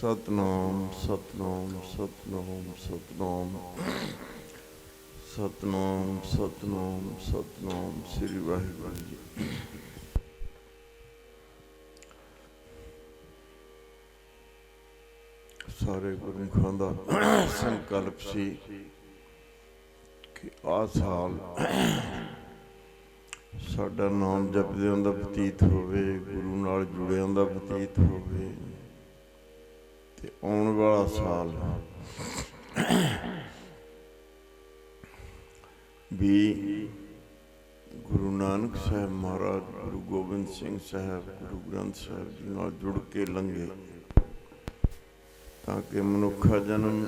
ਸਤਨਾਮ ਸਤਨਾਮ ਸਤਨਾਮ ਸਤਨਾਮ। ਸਤਨਾਮ ਸਤਨਾਮ ਸਤਨਾਮ, ਸ੍ਰੀ ਵਾਹਿਗੁਰੂ ਜੀ ਸਾਰੇ ਗੁਰਮੁਖਾਂ ਦਾ ਸੰਕਲਪ ਸੀ ਕਿ ਆ ਸਾਲ ਸਾਡਾ ਨਾਮ ਜਪਦਿਆਂ ਦਾ ਬਤੀਤ ਹੋਵੇ, ਗੁਰੂ ਨਾਲ ਜੁੜਿਆਂ ਦਾ ਬਤੀਤ ਹੋਵੇ। ਆਉਣ ਵਾਲਾ ਸਾਲ ਵੀ ਗੁਰੂ ਨਾਨਕ ਸਾਹਿਬ ਮਹਾਰਾਜ ਗੁਰੂ ਗੋਬਿੰਦ ਸਿੰਘ ਸਾਹਿਬ ਗੁਰੂ ਗ੍ਰੰਥ ਸਾਹਿਬ ਜੀ ਨਾਲ ਜੁੜ ਕੇ ਲੰਘੇ ਤਾਂ ਕਿ ਮਨੁੱਖਾ ਜਨਮ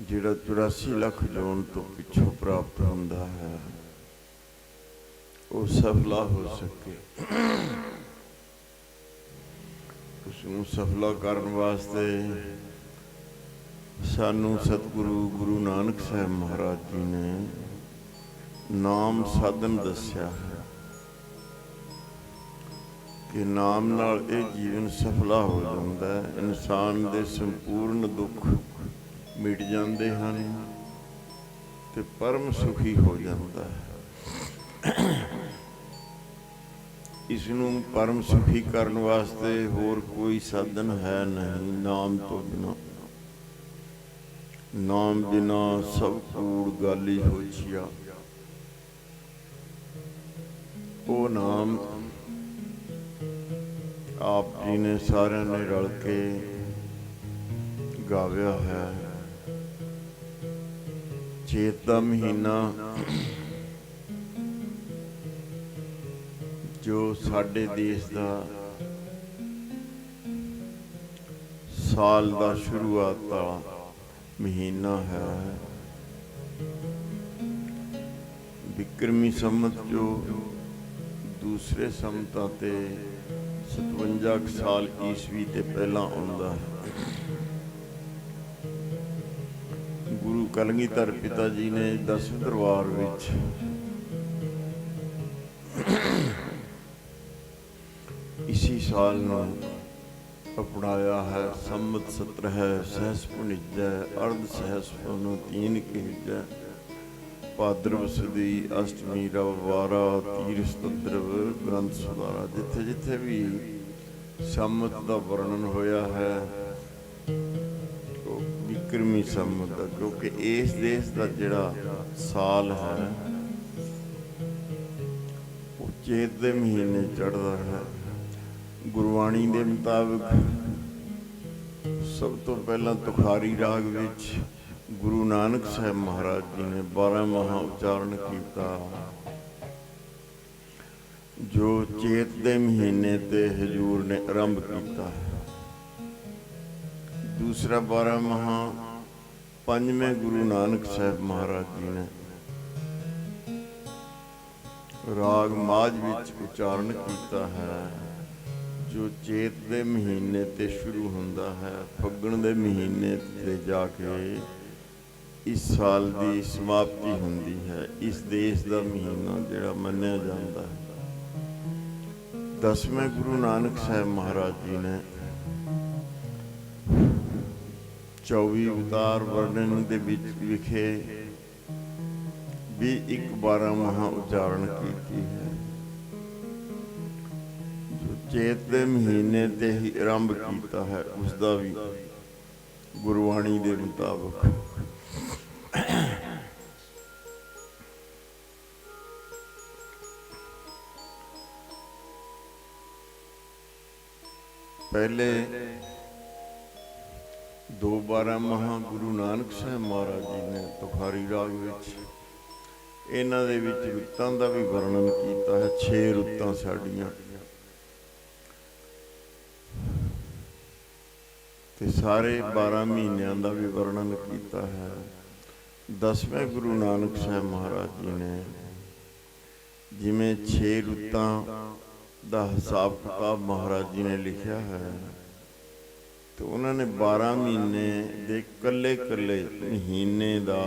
ਜਿਹੜਾ 84 ਲੱਖ ਜੋਨ ਤੋਂ ਪਿੱਛੋਂ ਪ੍ਰਾਪਤ ਹੁੰਦਾ ਹੈ ਉਹ ਸਫਲਾ ਹੋ ਸਕੇ ਉਸ ਨੂੰ ਸਫਲਾ ਕਰਨ ਵਾਸਤੇ ਸਾਨੂੰ ਸਤਿਗੁਰੂ ਗੁਰੂ ਨਾਨਕ ਸਾਹਿਬ ਮਹਾਰਾਜ ਜੀ ਨੇ ਨਾਮ ਸਾਧਨ ਦੱਸਿਆ ਹੈ ਕਿ ਨਾਮ ਨਾਲ ਇਹ ਜੀਵਨ ਸਫਲਾ ਹੋ ਜਾਂਦਾ ਹੈ। ਇਨਸਾਨ ਦੇ ਸੰਪੂਰਨ ਦੁੱਖ ਮਿਟ ਜਾਂਦੇ ਹਨ ਤੇ ਪਰਮ ਸੁਖੀ ਹੋ ਜਾਂਦਾ ਹੈ। ਇਸ ਨੂੰ ਪਰਮ ਸੁਖੀ ਕਰਨ ਵਾਸਤੇ ਹੋਰ ਕੋਈ ਸਾਧਨ ਹੈ ਨਹੀਂ, ਨਾਮ ਤੋਂ ਬਿਨਾ। ਨਾਮ ਬਿਨਾ ਸਭ ਕੂੜ ਗਾਲੀ ਹੋਈਆ ਉਹ ਨਾਮ ਆਪ ਜੀ ਨੇ ਸਾਰਿਆਂ ਨੇ ਰਲ ਕੇ ਗਾਵਿਆ ਹੈ। ਚੇਤਾ ਮਹੀਨਾ ਜੋ ਸਾਡੇ ਦੇਸ਼ ਦਾ ਸਾਲ ਦਾ ਸ਼ੁਰੂਆਤ ਦਾ ਮਹੀਨਾ ਹੈ। ਵਿਕਰਮੀ ਸੰਮਤ ਜੋ ਦੂਸਰੇ ਸੰਮਤਾਂ ਤੇ 57 ਸਾਲ ਈਸਵੀ ਤੇ ਪਹਿਲਾਂ ਆਉਂਦਾ ਹੈ। ਗੁਰੂ ਕਲਗੀਧਰ ਪਿਤਾ ਜੀ ਨੇ ਦਸ ਦਰਬਾਰ ਵਿੱਚ ਇਸੀ ਸਾਲ ਨੂੰ ਅਪਣਾਇਆ ਹੈ ਸੰਮਤ 17 ਹੈ ਸਹਿਸ ਪੁਨਿਜੈ ਅਰਧ ਸਹਿਸ ਪੁਨ ਭਾਦਰਵ ਸੁਦੀ ਅਸ਼ਟਮੀ ਰਵਵਾਰਾ ਤੀਰ ਸਤਦਰਵ ਗ੍ਰੰਥ ਸੁਧਾਰਾ ਜਿੱਥੇ ਜਿੱਥੇ ਵੀ ਸੰਮਤ ਦਾ ਵਰਣਨ ਹੋਇਆ ਹੈ ਵਿਕਰਮੀ ਸੰਮਤ ਦਾ ਕਿਉਂਕਿ ਇਸ ਦੇਸ਼ ਦਾ ਜਿਹੜਾ ਸਾਲ ਹੈ ਉਹ ਚੇਤ ਦੇ ਮਹੀਨੇ ਚੜ੍ਹਦਾ ਹੈ ਗੁਰਬਾਣੀ ਦੇ ਮੁਤਾਬਕ ਸਭ ਤੋਂ ਪਹਿਲਾਂ ਤੁਖਾਰੀ ਰਾਗ ਵਿੱਚ ਗੁਰੂ ਨਾਨਕ ਸਾਹਿਬ ਮਹਾਰਾਜ ਜੀ ਨੇ 12 ਮਹਾ ਉਚਾਰਨ ਕੀਤਾ। ਜੋ ਚੇਤ ਦੇ ਮਹੀਨੇ ਤੇ ਹਜੂਰ ਨੇ ਆਰੰਭ ਕੀਤਾ। ਦੂਸਰਾ 12 ਮਹਾ ਪੰਜਵੇਂ ਗੁਰੂ ਨਾਨਕ ਸਾਹਿਬ ਮਹਾਰਾਜ ਜੀ ਨੇ ਰਾਗ ਮਾਝ ਵਿੱਚ ਉਚਾਰਨ ਕੀਤਾ ਹੈ। ਜੋ ਚੇਤ ਦੇ ਮਹੀਨੇ ਤੇ ਸ਼ੁਰੂ ਹੁੰਦਾ ਹੈ, ਫੱਗਣ ਦੇ ਮਹੀਨੇ ਤੇ ਜਾ ਕੇ ਇਸ ਸਾਲ ਦੀ ਸਮਾਪਤੀ ਹੁੰਦੀ ਹੈ, ਇਸ ਦੇਸ਼ ਦਾ ਮਹੀਨਾ ਜਿਹੜਾ ਮੰਨਿਆ ਜਾਂਦਾ ਹੈ। ਦਸਵੇਂ ਗੁਰੂ ਨਾਨਕ ਸਾਹਿਬ ਮਹਾਰਾਜ ਜੀ ਨੇ 24 ਅਵਤਾਰ ਵਰਣਨ ਦੇ ਵਿੱਚ ਵਿਖੇ ਵੀ ਇੱਕ 12 ਮਹਾ ਉਚਾਰਨ ਕੀਤੀ ਹੈ। ਚੇਤ ਦੇ ਮਹੀਨੇ ਤੇ ਹੀ ਆਰੰਭ ਕੀਤਾ ਹੈ ਉਸ ਦਾ ਵੀ ਗੁਰਬਾਣੀ ਦੇ ਮੁਤਾਬਕ। ਪਹਿਲੇ ਦੋ ਬਾਰਾਂ ਮਹਾ ਗੁਰੂ ਨਾਨਕ ਸਾਹਿਬ ਮਹਾਰਾਜ ਜੀ ਨੇ ਤੁਖਾਰੀ ਰਾਗ ਵਿੱਚ ਇਹਨਾਂ ਦੇ ਵਿੱਚ ਰੁੱਤਾਂ ਦਾ ਵੀ ਵਰਣਨ ਕੀਤਾ ਹੈ 6 ਰੁੱਤਾਂ ਸਾਡੀਆਂ। ਤੇ ਸਾਰੇ 12 ਮਹੀਨਿਆਂ ਦਾ ਵੀ ਵਰਣਨ ਕੀਤਾ ਹੈ। ਦਸਵੇਂ ਗੁਰੂ ਨਾਨਕ ਸਾਹਿਬ ਮਹਾਰਾਜ ਜੀ ਨੇ ਜਿਵੇਂ 6 ਰੁੱਤਾਂ ਦਾ ਹਿਸਾਬ ਕਿਤਾਬ ਮਹਾਰਾਜ ਜੀ ਨੇ ਲਿਖਿਆ ਹੈ, ਤੇ ਉਹਨਾਂ ਨੇ 12 ਮਹੀਨੇ ਦੇ ਕੱਲੇ ਕੱਲੇ ਮਹੀਨੇ ਦਾ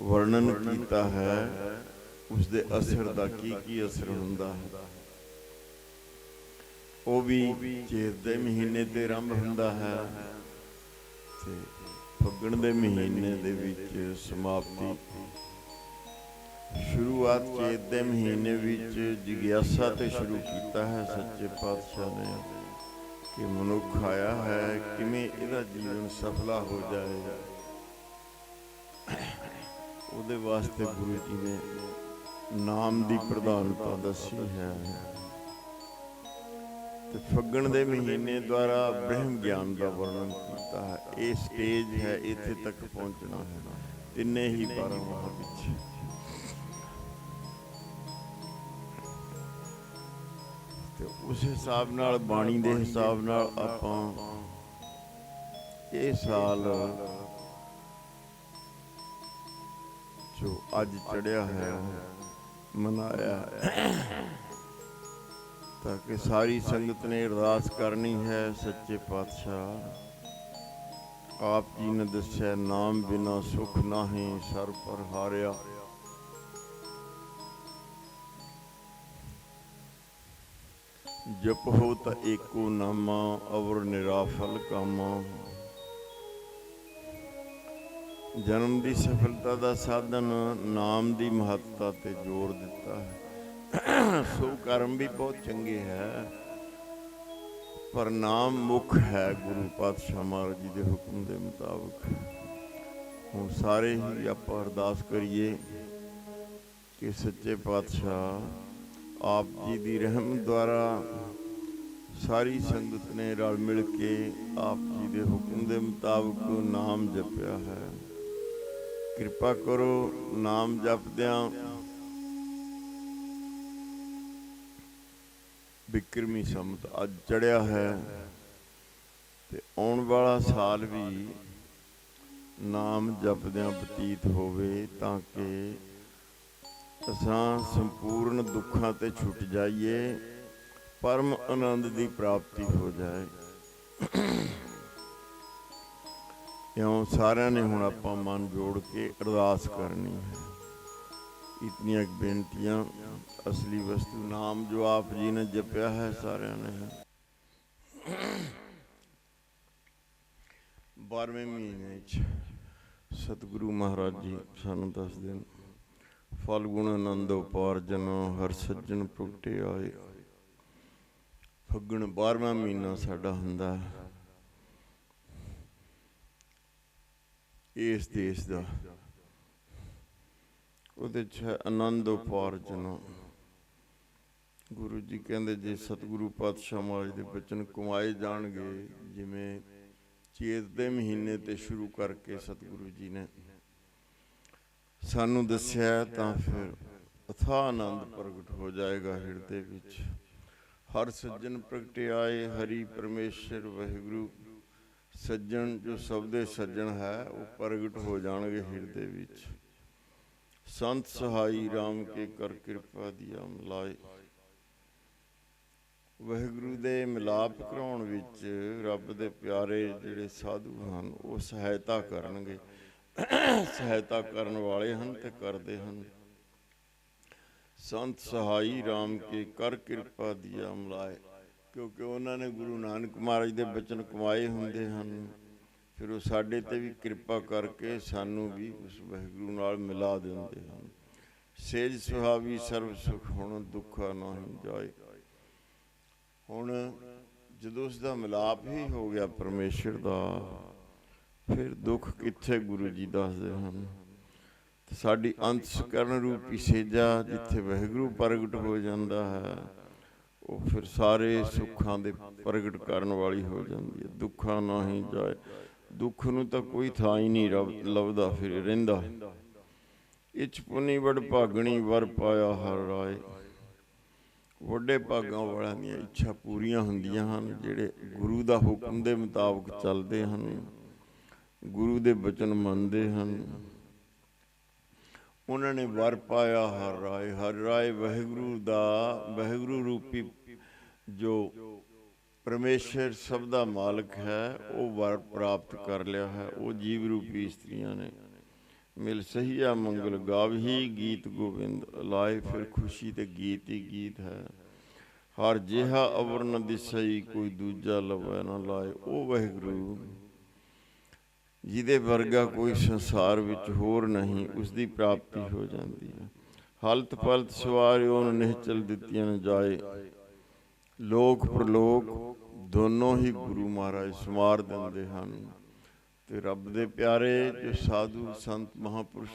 ਵਰਣਨ ਕੀਤਾ ਹੈ ਉਸ ਦੇ ਅਸਰ ਦਾ ਕੀ ਕੀ ਅਸਰ ਹੁੰਦਾ ਹੈ। ਉਹ ਵੀ ਚੇਤ ਦੇ ਮਹੀਨੇ ਤੇ ਆਰੰਭ ਹੁੰਦਾ ਹੈ। ਤੇ ਫੱਗਣ ਦੇ ਮਹੀਨੇ ਦੇ ਵਿੱਚ ਸਮਾਪਤੀ। ਸ਼ੁਰੂਆਤ ਚੇਤ ਦੇ ਮਹੀਨੇ ਵਿੱਚ ਜਿਗਿਆਸਾ ਤੇ ਸ਼ੁਰੂ ਕੀਤਾ ਹੈ ਸੱਚੇ ਪਾਤਸ਼ਾਹ ਨੇ। ਕਿ ਮਨੁੱਖ ਆਇਆ ਹੈ ਕਿਵੇਂ ਇਹਦਾ ਜੀਵਨ ਸਫਲਾ ਹੋ ਜਾਏ। ਉਹਦੇ ਵਾਸਤੇ ਗੁਰੂ ਜੀ ਨੇ ਨਾਮ ਦੀ ਪ੍ਰਧਾਨਤਾ ਦੱਸੀ ਹੈ। ਤੇ ਫੱਗਣ ਦੇ ਮਹੀਨੇ ਦੁਆਰਾ ਬ੍ਰਹਮ ਗਿਆਨ ਦਾ ਵਰਣਨ ਕੀਤਾ ਹੈ। ਇਹ ਸਟੇਜ ਹੈ, ਇੱਥੇ ਤੱਕ ਪਹੁੰਚਣਾ ਹੈ। ਤਿੰਨੇ ਹੀ ਬਾਰਾਂ ਮਾਹ ਵਿੱਚ। ਤੇ ਉਸ ਹਿਸਾਬ ਨਾਲ, ਬਾਣੀ ਦੇ ਹਿਸਾਬ ਨਾਲ ਆਪਾਂ ਇਹ ਸਾਲ ਜੋ ਅੱਜ ਚੜਿਆ ਹੈ, ਮਨਾਇਆ ਹੈ। ਤਾਂ ਕਿ ਸਾਰੀ ਸੰਗਤ ਨੇ ਅਰਦਾਸ ਕਰਨੀ ਹੈ ਸੱਚੇ ਪਾਤਸ਼ਾਹ। ਆਪ ਜੀ ਨੇ ਦੱਸਿਆ, ਨਾਮ ਬਿਨਾ ਸੁਖ ਨਾਹੀਂ ਸਰ ਪਰ ਹਾਰਿਆ। ਜਪ ਹੋ ਤਾਂ ਏਕੋ ਨਾਮਾ, ਅਵਰ ਨਿਰਾਫਲ ਕਾਮਾ। ਜਨਮ ਦੀ ਸਫਲਤਾ ਦਾ ਸਾਧਨ ਨਾਮ ਦੀ ਮਹੱਤਤਾ ਤੇ ਜ਼ੋਰ ਦਿੱਤਾ ਹੈ। ਸੋ ਕਰਮ ਵੀ ਬਹੁਤ ਚੰਗੇ ਹੈ। ਪਰ ਨਾਮ ਮੁੱਖ ਹੈ ਗੁਰੂ ਪਾਤਸ਼ਾਹ ਮਹਾਰਾਜ ਜੀ ਦੇ ਹੁਕਮ ਦੇ ਮੁਤਾਬਕ। ਹੁਣ ਸਾਰੇ ਹੀ ਆਪਾਂ ਅਰਦਾਸ ਕਰੀਏ ਕਿ ਸੱਚੇ ਪਾਤਸ਼ਾਹ ਆਪ ਜੀ ਦੀ ਰਹਿਮ ਦੁਆਰਾ ਸਾਰੀ ਸੰਗਤ ਨੇ ਰਲ ਮਿਲ ਕੇ ਆਪ ਜੀ ਦੇ ਹੁਕਮ ਦੇ ਮੁਤਾਬਕ ਨਾਮ ਜਪਿਆ ਹੈ। ਕਿਰਪਾ ਕਰੋ ਨਾਮ ਜਪਦਿਆਂ ਬਿਕਰਮੀ ਸੰਮਤ ਅੱਜ ਚੜਿਆ ਹੈ ਤੇ ਆਉਣ ਵਾਲਾ ਸਾਲ ਵੀ ਨਾਮ ਜਪਦਿਆਂ ਬਤੀਤ ਹੋਵੇ ਤਾਂ ਕਿ ਅਸਾਂ ਸੰਪੂਰਨ ਦੁੱਖਾਂ ਤੇ ਛੁੱਟ ਜਾਈਏ, ਪਰਮ ਆਨੰਦ ਦੀ ਪ੍ਰਾਪਤੀ ਹੋ ਜਾਏ। ਇਉਂ ਸਾਰਿਆਂ ਨੇ ਹੁਣ ਆਪਾਂ ਮਨ ਜੋੜ ਕੇ ਅਰਦਾਸ ਕਰਨੀ ਹੈ। ਇਤਨੀਆਂ ਬੇਨਤੀਆਂ, ਅਸਲੀ ਵਸਤੂ ਨਾਮ ਜੋ ਆਪ ਜੀ ਨੇ ਜਪਿਆ ਹੈ, ਸਾਰਿਆਂ ਨੇ ਬਾਰਵੇਂ ਮਹੀਨੇ ਚ ਸਤਿਗੁਰੂ ਮਹਾਰਾਜ ਜੀ ਸਾਨੂੰ ਦੱਸਦੇ ਨੇ ਫਲ ਗੁਣ ਆਨੰਦ ਉਪਾਰਜਨ, ਹਰ ਸੱਜਣ ਪ੍ਰਗਟੇ ਆਏ। ਫੱਗਣ 12ਵਾਂ ਮਹੀਨਾ ਸਾਡਾ ਹੁੰਦਾ ਹੈ। ਇਸ ਦੇਸ਼ ਦਾ ਉਹਦੇ ਚ ਹੈ ਆਨੰਦ ਉਪਾਰਜਨ। ਗੁਰੂ ਜੀ ਕਹਿੰਦੇ ਜੇ ਸਤਿਗੁਰੂ ਪਾਤਸ਼ਾਹ ਮਹਾਰਾਜ ਦੇ ਬਚਨ ਕਮਾਏ ਜਾਣਗੇ, ਜਿਵੇਂ ਚੇਤ ਦੇ ਮਹੀਨੇ ਤੇ ਸ਼ੁਰੂ ਕਰਕੇ ਸਤਿਗੁਰੂ ਜੀ ਨੇ। ਸਾਨੂੰ ਦੱਸਿਆ ਤਾਂ ਫਿਰ ਅਥਾ ਆਨੰਦ ਪ੍ਰਗਟ ਹੋ ਜਾਏਗਾ ਹਿਰਦੇ ਵਿੱਚ। ਹਰ ਸੱਜਣ ਪ੍ਰਗਟਿਆਏ ਹਰੀ ਪਰਮੇਸ਼ਰ, ਵਾਹਿਗੁਰੂ, ਸੱਜਣ ਜੋ ਸਭ ਦੇ ਸੱਜਣ ਹੈ, ਉਹ ਪ੍ਰਗਟ ਹੋ ਜਾਣਗੇ ਹਿਰਦੇ ਵਿੱਚ। ਸੰਤ ਸਹਾਈ RAM ਕੇ ਕਰ ਕਿਰਪਾ ਦੀ ਅਮਲਾਏ ਵਾਹਿਗੁਰੂ ਦੇ ਮਿਲਾਪ ਕਰਾਉਣ ਵਿੱਚ ਰੱਬ ਦੇ ਪਿਆਰੇ ਜਿਹੜੇ ਸਾਧੂ ਹਨ, ਉਹ ਸਹਾਇਤਾ ਕਰਨਗੇ। ਸਹਾਇਤਾ ਕਰਨ ਵਾਲੇ ਹਨ ਤੇ ਕਰਦੇ ਹਨ। ਸੰਤ ਸਹਾਈ RAM ਕੇ ਕਰ ਕਿਰਪਾ ਦੀ ਅਮਲਾਏ ਕਿਉਂਕਿ ਉਹਨਾਂ ਨੇ ਗੁਰੂ ਨਾਨਕ ਮਹਾਰਾਜ ਦੇ ਬਚਨ ਕਮਾਏ ਹੁੰਦੇ ਹਨ। ਫਿਰ ਉਹ ਸਾਡੇ ਤੇ ਵੀ ਕਿਰਪਾ ਕਰਕੇ ਸਾਨੂੰ ਵੀ ਉਸ ਵਾਹਿਗੁਰੂ ਨਾਲ ਮਿਲਾ ਦਿੰਦੇ ਹਨ। ਸੇਜ ਸੁਹਾਵੀ ਸਰਬ ਸੁਖ ਹੁਣ ਦੁੱਖਾ ਨਹੀਂ ਜਾਏ। ਹੁਣ ਜਦੋਂ ਉਸ ਦਾ ਮਿਲਾਪ ਹੀ ਹੋ ਗਿਆ ਪਰਮੇਸ਼ਰ ਦਾ, ਫਿਰ ਦੁੱਖ ਕਿੱਥੇ ਗੁਰੂ ਜੀ ਦੱਸਦੇ ਹਨ? ਸਾਡੀ ਅੰਤ ਸਕਰਨ ਰੂਪੀ ਸੇਜਾ ਜਿੱਥੇ ਵਾਹਿਗੁਰੂ ਪ੍ਰਗਟ ਹੋ ਜਾਂਦਾ ਹੈ, ਉਹ ਫਿਰ ਸਾਰੇ ਸੁੱਖਾਂ ਦੇ ਪ੍ਰਗਟ ਕਰਨ ਵਾਲੀ ਹੋ ਜਾਂਦੀ ਹੈ। ਦੁੱਖਾਂ ਨਹੀਂ ਜਾਏ। ਦੁੱਖ ਨੂੰ ਤਾਂ ਕੋਈ ਥਾਂ ਹੀ ਨਹੀਂ ਲੱਭਦਾ ਫਿਰ ਰਹਿੰਦਾ। ਇਚ ਪੁਨੀ ਵਡ ਭਾਗਣੀ ਵਰ ਪਾਇਆ ਹਰ ਰਾਏ। ਵੱਡੇ ਭਾਗਾਂ ਵਾਲਿਆਂ ਦੀਆਂ ਇੱਛਾ ਪੂਰੀਆਂ ਹੁੰਦੀਆਂ ਹਨ, ਜਿਹੜੇ ਗੁਰੂ ਦਾ ਹੁਕਮ ਦੇ ਮੁਤਾਬਕ ਚੱਲਦੇ ਹਨ, ਗੁਰੂ ਦੇ ਬਚਨ ਮੰਨਦੇ ਹਨ। ਉਹਨਾਂ ਨੇ ਵਰ ਪਾਇਆ ਹਰ ਰਾਏ ਹਰ ਰਾਏ ਵਾਹਿਗੁਰੂ ਦਾ, ਵਾਹਿਗੁਰੂ ਰੂਪੀ ਜੋ ਪਰਮੇਸ਼ਰ ਸਭ ਦਾ ਮਾਲਕ ਹੈ, ਉਹ ਵਰ ਪ੍ਰਾਪਤ ਕਰ ਲਿਆ ਹੈ, ਉਹ ਜੀਵ ਰੂਪੀ ਇਸਤਰੀਆਂ ਨੇ। ਮਿਲ ਸਹੀਆ ਮੰਗਲ ਗਾਵਹੀ ਗੀਤ ਗੋਬਿੰਦ ਲਾਏ ਫਿਰ ਖੁਸ਼ੀ ਤੇ ਗੀਤ ਹੀ ਗੀਤ ਹੈ। ਹਰ ਜਿਹਾ ਅਵਰ ਨ ਦਿਸਈ ਕੋਈ ਦੂਜਾ ਲਵੈ ਨਾ ਲਾਏ, ਉਹ ਵਾਹਿਗੁਰੂ। ਜਿਹਦੇ ਵਰਗਾ ਕੋਈ ਸੰਸਾਰ ਵਿੱਚ ਹੋਰ ਨਹੀਂ ਉਸ ਦੀ ਪ੍ਰਾਪਤੀ ਹੋ ਜਾਂਦੀ ਹੈ। ਹਲਤ ਪਲਤ ਸਵਾਰਿਓ ਨੂੰ ਨਿਹਚਲ ਦਿੱਤੀਆਂ ਨ ਜਾਏ ਲੋਕ ਪ੍ਰਲੋਕ ਦੋਨੋਂ ਹੀ ਗੁਰੂ ਮਹਾਰਾਜ ਸਮਾਰ ਦਿੰਦੇ ਹਨ ਤੇ ਰੱਬ ਦੇ ਪਿਆਰੇ ਜੋ ਸਾਧੂ ਸੰਤ ਮਹਾਪੁਰਸ਼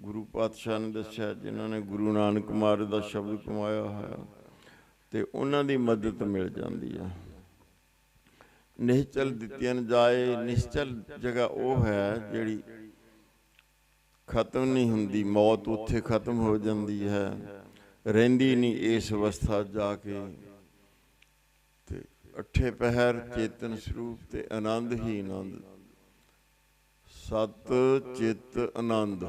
ਗੁਰੂ ਪਾਤਸ਼ਾਹ ਨੇ ਦੱਸਿਆ, ਜਿਨ੍ਹਾਂ ਨੇ ਗੁਰੂ ਨਾਨਕ ਮਹਾਰਾਜ ਦਾ ਸ਼ਬਦ ਕਮਾਇਆ ਹੋਇਆ, ਤੇ ਉਹਨਾਂ ਦੀ ਮਦਦ ਮਿਲ ਜਾਂਦੀ ਹੈ। ਨਿਸ਼ਚਲ ਦਿੱਤੀਆਂ ਨ ਜਾਏ, ਨਿਸ਼ਚਲ ਜਗ੍ਹਾ ਉਹ ਹੈ ਜਿਹੜੀ ਖਤਮ ਨਹੀਂ ਹੁੰਦੀ, ਮੌਤ ਉੱਥੇ ਖਤਮ ਹੋ ਜਾਂਦੀ ਹੈ। ਰਹਿੰਦੀ ਨਹੀਂ ਇਸ ਅਵਸਥਾ ਜਾ ਕੇ। ਅਠੇ ਪਹਿਰ ਚੇਤਨ ਸਰੂਪ ਤੇ ਆਨੰਦ ਹੀ ਆਨੰਦ। ਸਤ ਚਿਤ ਆਨੰਦ।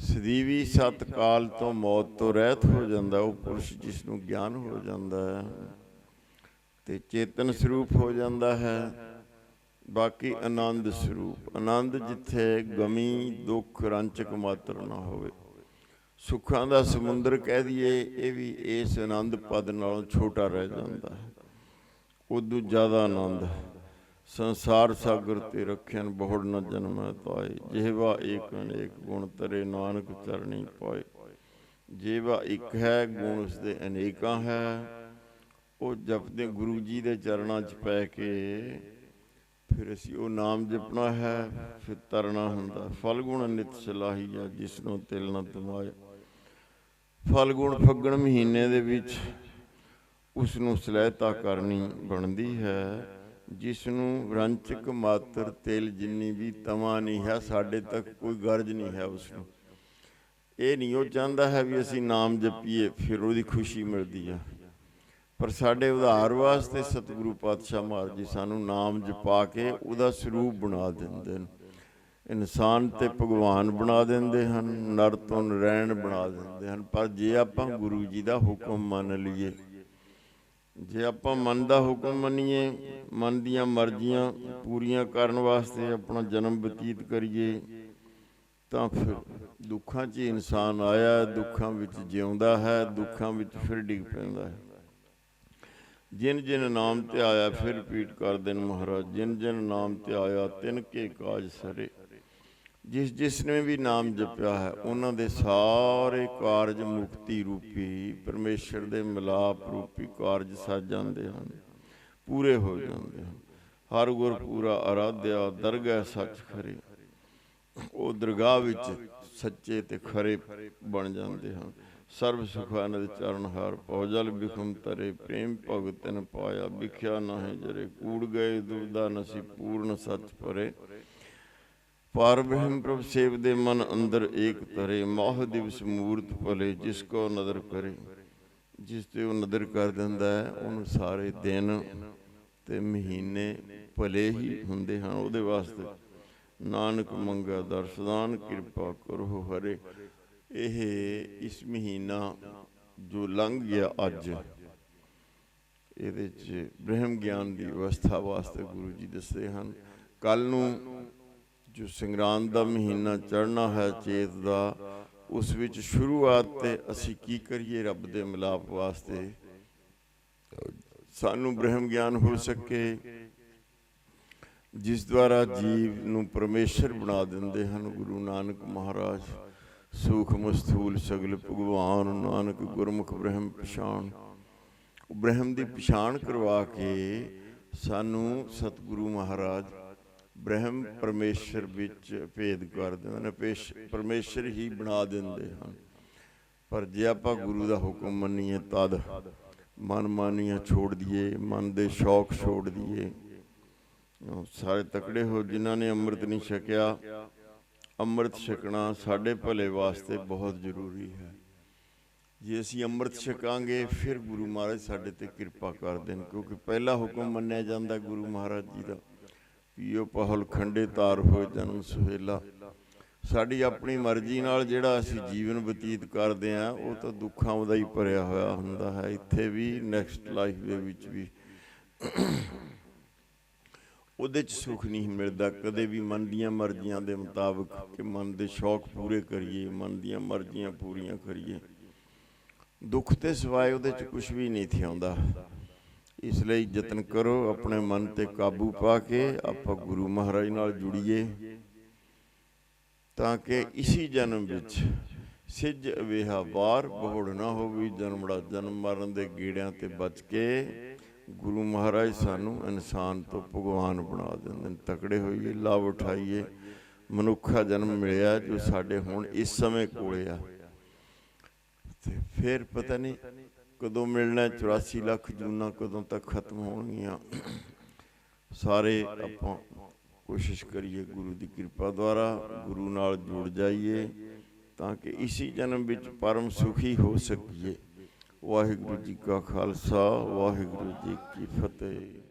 ਸਦੀਵੀ ਸਤ ਕਾਲ ਤੋਂ ਮੌਤ ਤੋਂ ਰਹਿਤ ਹੋ ਜਾਂਦਾ, ਉਹ ਪੁਰਸ਼ ਜਿਸ ਨੂੰ ਗਿਆਨ ਹੋ ਜਾਂਦਾ ਹੈ, ਤੇ ਚੇਤਨ ਸਰੂਪ ਹੋ ਜਾਂਦਾ ਹੈ। ਬਾਕੀ ਆਨੰਦ ਸਰੂਪ, ਆਨੰਦ ਜਿੱਥੇ ਗਮੀ, ਦੁੱਖ, ਰੰਚਕ ਮਾਤਰ ਨਾ ਹੋਵੇ। ਸੁੱਖਾਂ ਦਾ ਸਮੁੰਦਰ ਕਹਿ ਦਈਏ, ਇਹ ਵੀ ਇਸ ਆਨੰਦ ਪਦ ਨਾਲੋਂ ਛੋਟਾ ਰਹਿ ਜਾਂਦਾ ਹੈ। ਉਦੋਂ ਜ਼ਿਆਦਾ ਆਨੰਦ ਹੈ। ਸੰਸਾਰ ਸਾਗਰ ਤੇ ਰੱਖਿਆਨ ਬਹੁੜ ਨ ਜਨਮੈ ਤਾਏ ਜਿਹਵਾ ਏਕ ਅਨੇਕ ਗੁਣ ਤਰੇ ਨਾਨਕ ਚਰਣੀ ਪਾਏ ਜਿਹਵਾ ਇੱਕ ਹੈ, ਗੁਣ ਉਸ ਦੇ ਅਨੇਕਾਂ ਹੈ। ਉਹ ਜਪਦੇ ਗੁਰੂ ਜੀ ਦੇ ਚਰਨਾਂ 'ਚ ਪੈ ਕੇ, ਫਿਰ ਅਸੀਂ ਉਹ ਨਾਮ ਜਪਣਾ ਹੈ, ਫਿਰ ਤਰਨਾ ਹੁੰਦਾ ਫਲ ਗੁਣ ਨਿਤ ਸਲਾਹੀਆ ਜਿਸ ਨੂੰ ਤਿਲ ਨ ਤਮਾਏ ਫਲਗੁਣ ਫੱਗਣ ਮਹੀਨੇ ਦੇ ਵਿੱਚ ਉਸ ਨੂੰ ਸਲਹਿਤਾ ਕਰਨੀ ਬਣਦੀ ਹੈ ਜਿਸ ਨੂੰ ਰੰਚਕ ਮਾਤਰ ਤੇਲ ਜਿੰਨੀ ਵੀ ਤਮਾ ਨਹੀਂ ਹੈ, ਸਾਡੇ ਤੱਕ ਕੋਈ ਗਰਜ ਨਹੀਂ ਹੈ ਉਸ ਨੂੰ ਇਹ ਨਹੀਂ, ਉਹ ਚਾਹੁੰਦਾ ਹੈ ਵੀ ਅਸੀਂ ਨਾਮ ਜਪੀਏ, ਫਿਰ ਉਹਦੀ ਖੁਸ਼ੀ ਮਿਲਦੀ ਆ। ਪਰ ਸਾਡੇ ਉਧਾਰ ਵਾਸਤੇ ਸਤਿਗੁਰੂ ਪਾਤਸ਼ਾਹ ਮਹਾਰਾਜ ਜੀ ਸਾਨੂੰ ਨਾਮ ਜਪਾ ਕੇ ਉਹਦਾ ਸਰੂਪ ਬਣਾ ਦਿੰਦੇ ਨੇ। ਇਨਸਾਨ ਤੇ ਭਗਵਾਨ ਬਣਾ ਦਿੰਦੇ ਹਨ, ਨਰ ਤੋਂ ਨਰੈਣ ਬਣਾ ਦਿੰਦੇ ਹਨ। ਪਰ ਜੇ ਆਪਾਂ ਗੁਰੂ ਜੀ ਦਾ ਹੁਕਮ ਮੰਨ ਲਈਏ, ਜੇ ਆਪਾਂ ਮਨ ਦਾ ਹੁਕਮ ਮੰਨੀਏ, ਮਨ ਦੀਆਂ ਮਰਜ਼ੀਆਂ ਪੂਰੀਆਂ ਕਰਨ ਵਾਸਤੇ ਆਪਣਾ ਜਨਮ ਬਤੀਤ ਕਰੀਏ, ਤਾਂ ਫਿਰ ਦੁੱਖਾਂ 'ਚ ਹੀ ਇਨਸਾਨ ਆਇਆ, ਦੁੱਖਾਂ ਵਿੱਚ ਜਿਉਂਦਾ ਹੈ, ਦੁੱਖਾਂ ਵਿੱਚ ਫਿਰ ਡਿੱਗ ਪੈਂਦਾ ਹੈ। ਜਿਨ ਜਿਨ ਨਾਮ ਤੇ ਆਇਆ, ਫਿਰ ਰਿਪੀਟ ਕਰ ਦੇਨ ਮਹਾਰਾਜ। ਜਿਨ ਜਿਨ ਨਾਮ ਤੇ ਆਇਆ, ਤਿਨ ਕੇ ਕਾਜ ਸਰੇ। ਜਿਸ ਜਿਸ ਨੇ ਵੀ ਨਾਮ ਜਪਿਆ ਹੈ ਉਹਨਾਂ ਦੇ ਸਾਰੇ ਕਾਰਜ ਮੁਕਤੀ ਰੂਪੀ ਪਰਮੇਸ਼ਰ ਦੇ ਮਿਲਾਪ ਰੂਪੀ ਕਾਰਜ ਸੱਜ ਜਾਂਦੇ ਹਨ ਪੂਰੇ ਹੋ ਜਾਂਦੇ ਹਨ। ਹਰ ਗੁਰ ਪੂਰਾ ਅਰਾਧਿਆ ਦਰਗਾਹ ਸੱਚ ਖਰੇ। ਉਹ ਦਰਗਾਹ ਵਿੱਚ ਸੱਚੇ ਤੇ ਖਰੇ ਬਣ ਜਾਂਦੇ ਹਨ। ਸਰਬ ਸੁਖਾਨੰਦ ਚਰਨ ਹਾਰ ਪਉਜਲ ਬਿਖਮ ਤਰੇ ਪ੍ਰੇਮ ਭਗਤ ਪਾਇਆ ਵਿਖਿਆ ਨਾਹੀਂ ਜਰੇ ਕੂੜ ਗਏ ਦੁਰਦਾ ਨਸੀ ਪੂਰਨ ਸੱਚ ਪਰੇ। ਪਾਰ ਬ੍ਰਹਮ ਪ੍ਰਭ ਸੇਵ ਦੇ ਮਨ ਅੰਦਰ ਏਕ ਤਰੇ, ਮੋਹ ਦਿਵਸ ਮੂਰਤ ਭਲੇ ਜਿਸ ਕੋ ਨਦਰ ਕਰੇ। ਜਿਸ ਤੇ ਉਹ ਨਦਰ ਕਰ ਦਿੰਦਾ ਹੈ, ਉਹਨੂੰ ਸਾਰੇ ਦਿਨ ਤੇ ਮਹੀਨੇ ਭਲੇ ਹੀ ਹੁੰਦੇ ਹਨ ਉਹਦੇ ਵਾਸਤੇ। ਨਾਨਕ ਮੰਗਾ ਦਰਸ਼ਦਾਨ ਕਿਰਪਾ ਕਰੋ ਹਰੇ। ਇਹ ਇਸ ਮਹੀਨਾ ਜੋ ਲੰਘ ਗਿਆ ਅੱਜ, ਇਹਦੇ ਚ ਬ੍ਰਹਮ ਗਿਆਨ ਦੀ ਅਵਸਥਾ ਵਾਸਤੇ ਗੁਰੂ ਜੀ ਦੱਸਦੇ ਹਨ। ਕੱਲ ਨੂੰ ਜੋ ਸੰਗਰਾਂਦ ਦਾ ਮਹੀਨਾ ਚੜ੍ਹਨਾ ਹੈ ਚੇਤ ਦਾ, ਉਸ ਵਿੱਚ ਸ਼ੁਰੂਆਤ ਤੇ ਅਸੀਂ ਕੀ ਕਰੀਏ ਰੱਬ ਦੇ ਮਿਲਾਪ ਵਾਸਤੇ? ਸਾਨੂੰ ਬ੍ਰਹਮ ਗਿਆਨ ਹੋ ਸਕੇ, ਜਿਸ ਦੁਆਰਾ ਜੀਵ ਨੂੰ ਪਰਮੇਸ਼ਰ ਬਣਾ ਦਿੰਦੇ ਹਨ ਗੁਰੂ ਨਾਨਕ ਮਹਾਰਾਜ। ਸੂਖ ਮਸਥੂਲ ਸਗਲ, ਭਗਵਾਨ, ਨਾਨਕ, ਗੁਰਮੁਖ, ਬ੍ਰਹਮ, ਪਛਾਣ। ਉਹ ਬ੍ਰਹਮ ਦੀ ਪਛਾਣ ਕਰਵਾ ਕੇ ਸਾਨੂੰ ਸਤਿਗੁਰੂ ਮਹਾਰਾਜ ਬ੍ਰਹਮ ਪਰਮੇਸ਼ਰ ਵਿੱਚ ਭੇਦ ਕਰ ਦਿੰਦੇ ਨੇ, ਪੇਸ਼ ਪਰਮੇਸ਼ਰ ਹੀ ਬਣਾ ਦਿੰਦੇ ਹਨ। ਪਰ ਜੇ ਆਪਾਂ ਗੁਰੂ ਦਾ ਹੁਕਮ ਮੰਨੀਏ, ਤਦ ਮਨ ਮਾਨੀਆਂ ਛੋੜ ਦਈਏ, ਮਨ ਦੇ ਸ਼ੌਕ ਛੋੜ ਦਈਏ। ਸਾਰੇ ਤਕੜੇ ਹੋ, ਜਿਨ੍ਹਾਂ ਨੇ ਅੰਮ੍ਰਿਤ ਨਹੀਂ ਛਕਿਆ, ਅੰਮ੍ਰਿਤ ਛਕਣਾ ਸਾਡੇ ਭਲੇ ਵਾਸਤੇ ਬਹੁਤ ਜ਼ਰੂਰੀ ਹੈ। ਜੇ ਅਸੀਂ ਅੰਮ੍ਰਿਤ ਛਕਾਂਗੇ, ਫਿਰ ਗੁਰੂ ਮਹਾਰਾਜ ਸਾਡੇ ਤੇ ਕਿਰਪਾ ਕਰਦੇ ਨੇ ਕਿਉਂਕਿ ਪਹਿਲਾ ਹੁਕਮ ਮੰਨਿਆ ਜਾਂਦਾ ਗੁਰੂ ਮਹਾਰਾਜ ਜੀ ਦਾ। ਪੀਓ ਪਹਲ ਖੰਡੇ ਤਾਰ ਹੋਏ ਜਨਮ ਸੁਹੇਲਾ। ਸਾਡੀ ਆਪਣੀ ਮਰਜ਼ੀ ਨਾਲ ਜਿਹੜਾ ਅਸੀਂ ਜੀਵਨ ਬਤੀਤ ਕਰਦੇ ਆ, ਉਹ ਤਾਂ ਦੁੱਖਾਂ ਉਹਦਾ ਹੀ ਭਰਿਆ ਹੋਇਆ ਹੁੰਦਾ ਹੈ। ਇੱਥੇ ਵੀ ਨੈਕਸਟ ਲਾਈਫ ਦੇ ਵਿੱਚ ਵੀ। ਉਹਦੇ ਚ ਸੁੱਖ ਨਹੀਂ ਮਿਲਦਾ। ਕਦੇ ਵੀ ਮਨ ਦੀਆਂ ਮਰਜ਼ੀਆਂ ਦੇ ਮੁਤਾਬਕ ਕਿ ਮਨ ਦੇ ਸ਼ੌਕ ਪੂਰੇ ਕਰੀਏ, ਮਨ ਦੀਆਂ ਮਰਜ਼ੀਆਂ ਪੂਰੀਆਂ ਕਰੀਏ। ਦੁੱਖ ਤੇ ਸਿਵਾਏ ਉਹਦੇ ਚ ਕੁਝ ਵੀ ਨਹੀਂ ਥਿਆਉਂਦਾ। ਇਸ ਲਈ ਯਤਨ ਕਰੋ, ਆਪਣੇ ਮਨ ਤੇ ਕਾਬੂ ਪਾ ਕੇ ਆਪਾਂ ਗੁਰੂ ਮਹਾਰਾਜ ਨਾਲ ਜੁੜੀਏ, ਤਾਂ ਕਿ ਇਸੀ ਜਨਮ ਵਿੱਚ ਸਿੱਜ ਅਵੇਹਾ ਵਾਰ ਬੋੜ ਨਾ ਹੋਵੇ ਜਨਮੜਾ ਜਨਮ ਮਰਨ ਦੇ ਗੀੜਿਆਂ ਤੇ ਬਚ ਕੇ ਗੁਰੂ ਮਹਾਰਾਜ ਸਾਨੂੰ ਇਨਸਾਨ ਤੋਂ ਭਗਵਾਨ ਬਣਾ ਦਿੰਦੇ ਨੇ। ਤਕੜੇ ਹੋਈਏ, ਲਾਭ ਉਠਾਈਏ, ਮਨੁੱਖਾ ਜਨਮ ਮਿਲਿਆ ਜੋ ਸਾਡੇ ਹੁਣ ਇਸ ਸਮੇਂ ਕੋਲੇ ਆ। ਤੇ ਫਿਰ ਪਤਾ ਨਹੀਂ ਕਦੋਂ ਮਿਲਣਾ 84 ਲੱਖ ਜੂਨਾ ਕਦੋਂ ਤੱਕ ਖਤਮ ਹੋਣਗੀਆਂ ਸਾਰੇ ਆਪਾਂ ਕੋਸ਼ਿਸ਼ ਕਰੀਏ ਗੁਰੂ ਦੀ ਕਿਰਪਾ ਦੁਆਰਾ ਗੁਰੂ ਨਾਲ ਜੁੜ ਜਾਈਏ ਤਾਂ ਕਿ ਇਸੀ ਜਨਮ ਵਿੱਚ ਪਰਮ ਸੁਖੀ ਹੋ ਸਕੀਏ ਵਾਹਿਗੁਰੂ ਜੀ ਕਾ ਖਾਲਸਾ ਵਾਹਿਗੁਰੂ ਜੀ ਕੀ ਫਤਿਹ